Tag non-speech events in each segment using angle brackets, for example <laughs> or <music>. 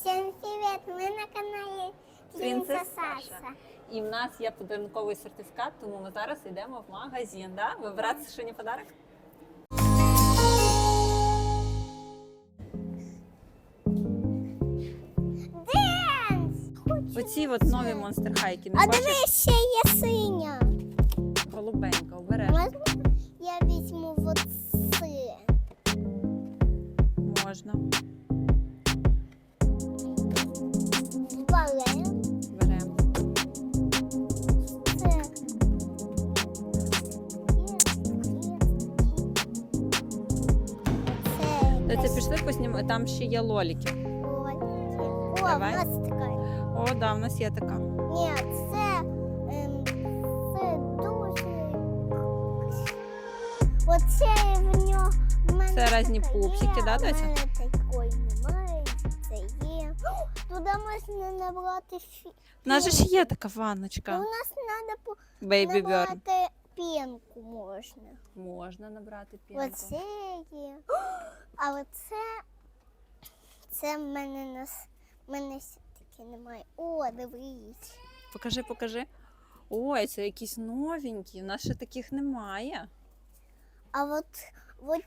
Всем привет! Мы на каналі Принцеса Саша. І в нас є подарунковий сертифікат, тому ми зараз йдемо в магазин. Да? Вибирати Сашині подарок. Денс! Оці от нові монстер хайки. Не А дивись, ще є синя. Голубенька, обереш. Можна я візьму вот? Можна. Та це пішли поснімати. Там ще є лоліки. О, в Давай. нас така. О, да, в нас є така. Ні, це, ем, це дуже. Оце в нього. в мене Це різні така пупсики, є, да, а в Доця? мене такої немає, це є. Туди можна набрати фі... У нас же ж пінку. є така Ну, ванночка. У нас треба по... Baby Burn. набрати пінку можна. Можна набрати пінку. Оце є. А оце це в мене нас. Мене все-таки немає. О, дивись. Покажи, покажи. Ой, це якісь новенькі. У нас ще таких немає. А от, от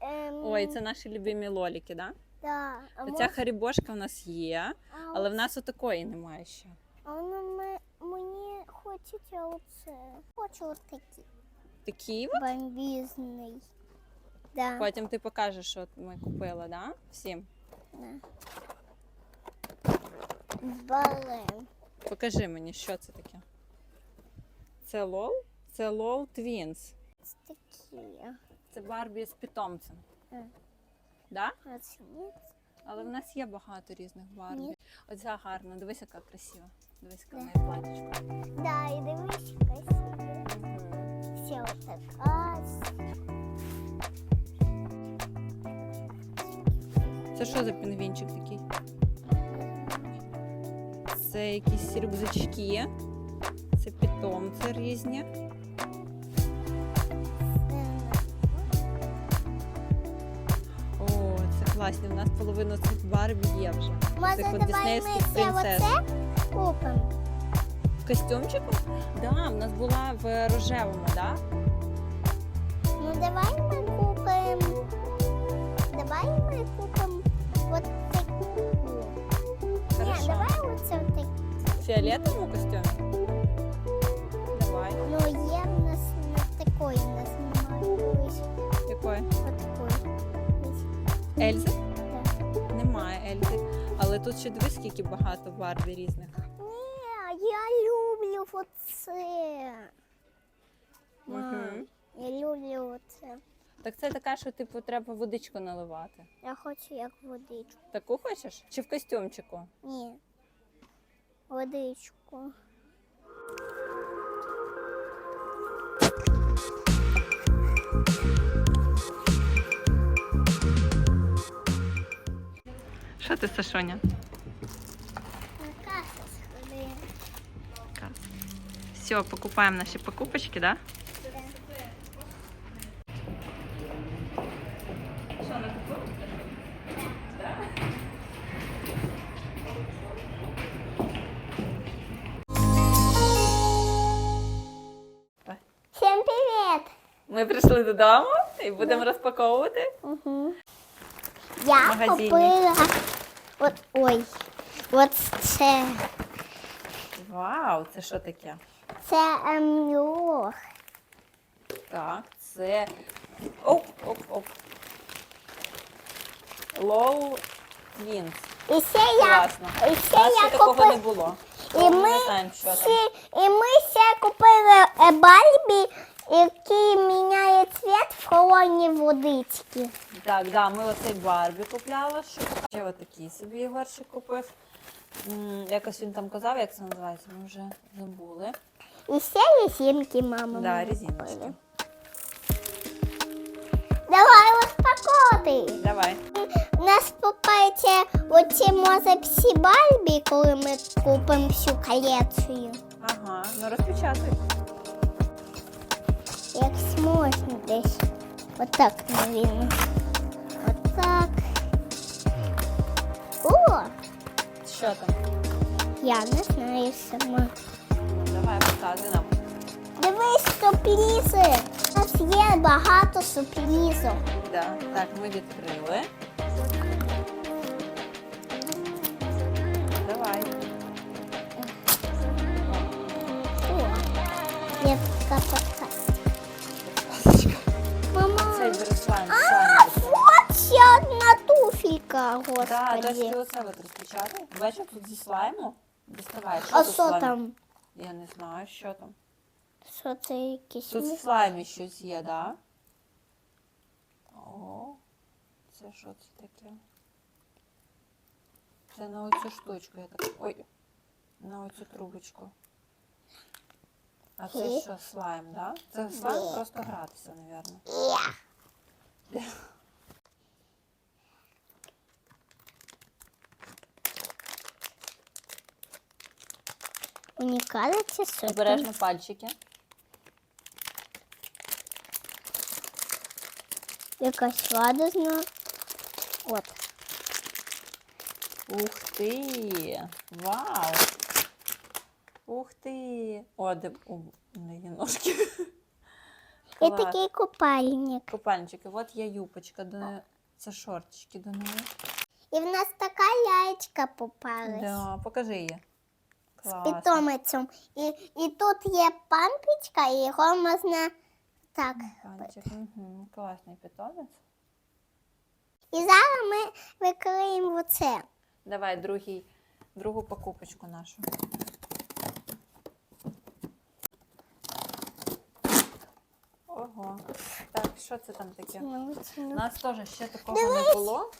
ем, Ой, це наші любимі лоліки, да? да, а Оця мож- харібошка в нас є, а але от- в нас отакої немає ще. А воно ми, хочеться оце. Хочу отакий Такі от. бомбізний. Да. Потім ти покажеш, що ми купили, да? Всім. да. Бален. Покажи мені, що це таке. Це лол? Це лол Twins. Це такі. Це Барбі з питомцем. Е. Да? А це ні. Але в нас є багато різних Барбі. Оця гарна, дивись, яка красива. Дивись, яка Да. платічка. Да, і дивись, красиво. Все отака. Це що за пінгвінчик такий? Це якісь рюкзачки. Це питомці різні. Класні. У нас половина цих Барбі є вже. Може, давай ми це оце купимо? В костюмчику? Да, в нас була в рожевому, да? Ну давай ми купимо. Давай ми купимо от таку. Ні, давай оце такі. В фіолетовому костюмі? Ельзи? Немає Ельзи. Але тут ще дивись, скільки багато Барбі різних. Ні, я люблю оце. Мам, Я люблю оце. Так це така, що типу треба водичку наливати. Я хочу як водичку. Таку хочеш? Чи в костюмчику? Ні. Водичку. ти, Сашоня? На касу сходи. Все, покупаємо наші покупочки, да? Що, на таку? Всім привіт! Ми прийшли додому і будемо розпаковувати. Угу. Я магазині. купила. От, ой. От це. Вау, це що таке? Це ем, лох. Так, це. Оп, оп, оп. Лол Твінс. І ще я, Класно. і У ще нас ще я такого не купила. було. І ми, не знаємо, що там. ще, і ми ще купили е, Бальбі, який міняє цвіт в холодній водичці. Так, да, ми оцей Барбі купляли, що ще отакий собі Ігорчик купив. М, Якось він там казав, як це називається, ми вже забули. І ще резинки мама. Да, мені резиночки. купила. Давай розпаковувати. Давай. У нас попається оці може всі Бальбі, коли ми купимо всю колекцію. Ага, ну розпечатай. Як можна десь. Отак, мабуть. Отак. О, Що там? Я не знаю сама. Ну, давай показуй нам. Дивись, сюрпризи. У нас є багато сюрпризів. Да. Так, ми відкрили. Да, дочки господи. оце от розпечатай. Бачиш, тут зі слайму. Доставай. А тут що слайм? там? Я не знаю, що там. Що це якісь? Тут в слаймі щось є, да? О, це що це таке? Це на оцю штучку, я так. Ой, на оцю трубочку. А це Ні. що, слайм, да? Це слайм просто гратися, напевно. Я. <laughs> Мені кажеться, що Обережно пальчики. якась ладозна. От. Ух ти! Вау! Ух ти! О, де у неї ножки. Клас. такий купальник. Купальнички, от є юпочка, до неї. Це шортички до неї. І в нас така лялечка попалась. Да, покажи її. З Класно. питомицем. І, і тут є пампічка, і його можна так. Панчик, угу. Класний питомець. І зараз ми викриємо оце. Давай другий, другу покупочку нашу. Ого. Так, що це там таке? У нас теж ще такого не було.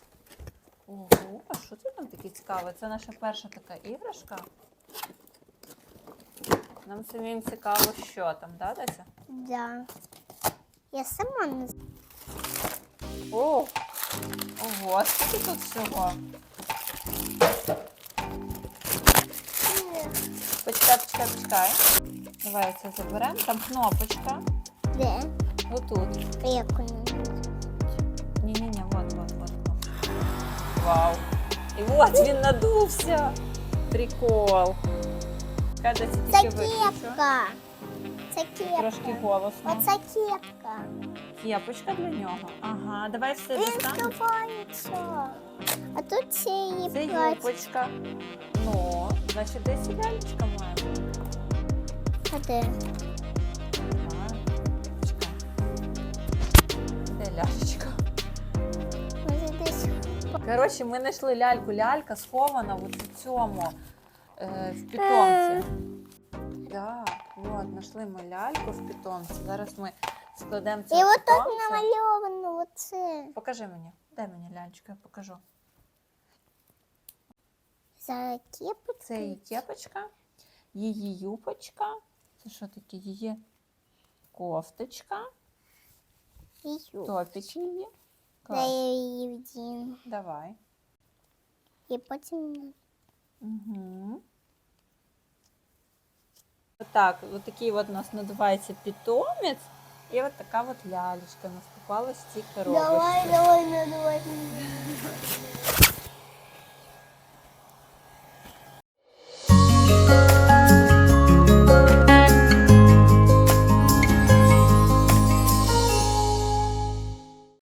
Ого, а що це там таке цікаве? Це наша перша така іграшка. Нам самим цікаво, що там, да, Дася? Да. Я сама не знаю. О! Ого, скільки тут всього? Почекай, почекай, почекай. Давай це заберемо. Там кнопочка. Де? Отут. Як вона? Ні-ні-ні, вот, вот, вот кнопка. Вау. І от він надувся. Прикол. Каже, це Це тільки виключу. кепка. Це Трошки кепка. голосно. Оце кепка. Кепочка для нього. Ага, давай все Він достанемо. ховається. А тут ще її Це юбочка. Ну, значить, десь і лялечка має. А де? Де лялечка? Може десь. Коротше, ми знайшли ляльку. Лялька схована от у цьому е, в питомці. Да, от, знайшли ми ляльку в питомці. Зараз ми складемо це І в отут питомця. намальовано оце. Покажи мені. Дай мені ляльчику, я покажу. За кепку. Це її кепочка, її юпочка. Це що таке? Її кофточка, її. Я її вдіну. Давай. І потім Угу. так, вот такие вот у нас надувается питомец и вот такая вот лялечка у нас попала з цих коробочки. Давай, давай, давай.